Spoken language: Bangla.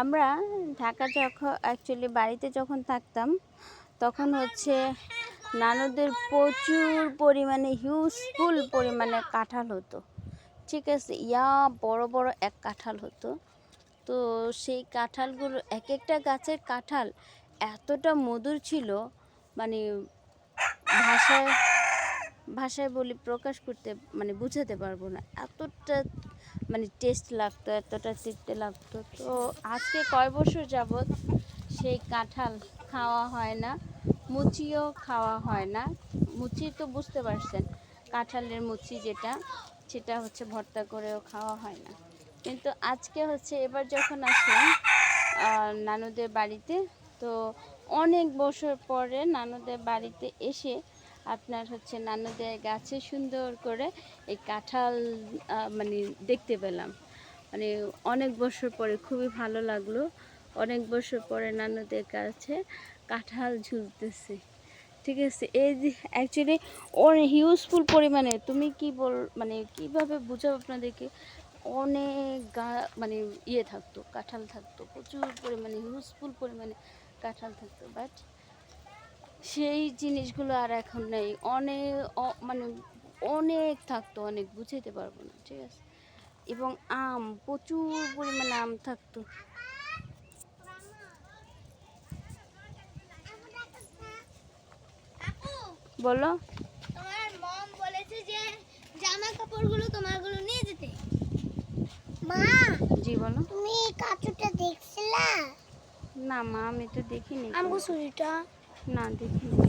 আমরা ঢাকা যখন অ্যাকচুয়ালি বাড়িতে যখন থাকতাম, তখন হচ্ছে নানুদের প্রচুর পরিমাণে হিউজফুল পরিমাণে কাঁঠাল হতো। ঠিক আছে, ইয়া বড় বড় এক কাঁঠাল হতো। তো সেই কাঁঠালগুলো, এক একটা গাছের কাঁঠাল এতটা মধুর ছিল মানে ভাষায় ভাষায় বলি, প্রকাশ করতে মানে বুঝাতে পারব না। এতটা মানে টেস্ট লাগতো, এতটা তিতে লাগতো। তো আজকে কয় বছর যাবৎ সেই কাঁঠাল খাওয়া হয় না, মুচিও খাওয়া হয় না। মুচি তো বুঝতে পারছেন, কাঁঠালের মুচি যেটা, সেটা হচ্ছে ভর্তা করেও খাওয়া হয় না। কিন্তু আজকে হচ্ছে, এবার যখন আসলাম নানুদের বাড়িতে, তো অনেক বছর পরে নানুদের বাড়িতে এসে আপনার হচ্ছে নানুদের গাছে সুন্দর করে এই কাঁঠাল মানে দেখতে পেলাম। মানে অনেক বছর পরে খুবই ভালো লাগল। অনেক বছর পরে নানুদের কাছে কাঁঠাল ঝুলতেছে। ঠিক আছে, এই যে অ্যাকচুয়ালি অনেক হিউজফুল পরিমাণে তুমি কি বল মানে কীভাবে বুঝাবো আপনাদেরকে? অনেক গা মানে ইয়ে থাকতো, কাঁঠাল থাকতো, প্রচুর পরিমাণে হিউজফুল পরিমাণে কাঁঠাল থাকতো বাট সেই জিনিসগুলো আর এখন নেই। অনেক মানে অনেক থাকতো অনেক বুঝাইতে পারব না ঠিক আছে? এবং আম প্রচুর পরিমাণে আম থাকতো। বলো। তোমার মম বলেছে যে জামা কাপড়গুলো তোমারগুলো নিয়ে যেতে। মা জি বলো। তুমি কাচুটা দেখছিলা? না মা আমি তো দেখিনি। আমগো ছুরিটা না দেখিনি।